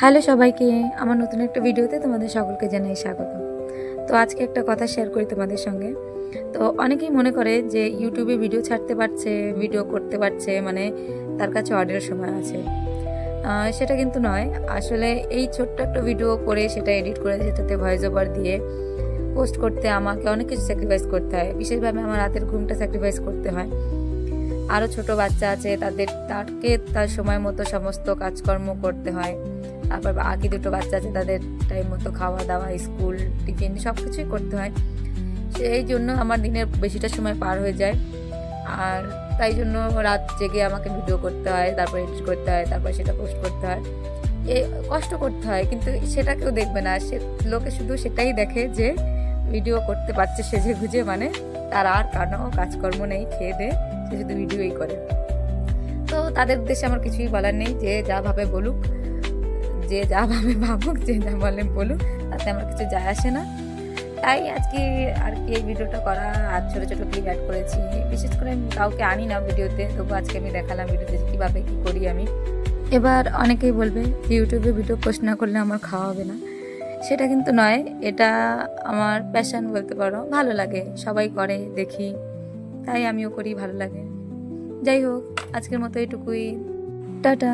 Hello সবাইকে, আমার নতুন একটা ভিডিওতে তোমাদের সকলকে জানাই স্বাগত। তো আজকে একটা কথা শেয়ার করি তোমাদের সঙ্গে। তো অনেকেই মনে করে যে ইউটিউবে ভিডিও ছাড়তে পারছে ভিডিও করতে পারছে মানে তার কাছে অর্ডারের সময় আছে। সেটা কিন্তু নয়। আসলে এই ছোট্ট একটা ভিডিও করে সেটা এডিট করে সেটাতে ভয়েস ওভার দিয়ে পোস্ট করতে আমাকে অনেক কিছু স্যাক্রিফাইস করতে হয়। বিশেষভাবে আমার রাতের ঘুমটা স্যাক্রিফাইস করতে হয়। আরও ছোট বাচ্চা আছে, তাদের, তাকে তার সময় মতো সমস্ত কাজকর্ম করতে হয়। তারপর বাকি দুটো বাচ্চা আছে, তাদের টাইম মতো খাওয়া দাওয়া স্কুল টিফিন সব কিছুই করতে হয়। সেই জন্য আমার দিনের বেশিটা সময় পার হয়ে যায়। আর তাই জন্য রাত জেগে আমাকে ভিডিও করতে হয়, তারপর এডিট করতে হয়, তারপর সেটা পোস্ট করতে হয়। এ, কষ্ট করতে হয়, কিন্তু সেটা কেউ দেখবে না। সে, লোকে শুধু সেটাই দেখে যে ভিডিও করতে পারছে সেজে গুজে মানে তার আর কারও কাজকর্ম নেই, খেয়ে দে, সে শুধু ভিডিওই করে। তো তাদের উদ্দেশ্যে আমার কিছুই বলার নেই, যে যা ভাবে বলুক। যে যা ভাবে ভাবুক, যে যা বলে বলুক, তাতে আমার কিছু যায় আসে না। তাই আজকে আর কি এই ভিডিওটা করা, আর ছোটো ছোটো ক্লিপ অ্যাড করেছি। বিশেষ করে কাউকে আনি না ভিডিওতে তবু আজকে আমি দেখালাম ভিডিওতে কীভাবে কী করি আমি। এবার অনেকেই বলবে, ইউটিউবে ভিডিও পোস্ট না করলে আমার খাওয়া হবে না। সেটা কিন্তু নয়, এটা আমার প্যাশান বলতে পারো, ভালো লাগে, সবাই করে, দেখি। তাই আমিও করি, ভালো লাগে। যাই হোক, আজকের মতো এটুকুই টাটা।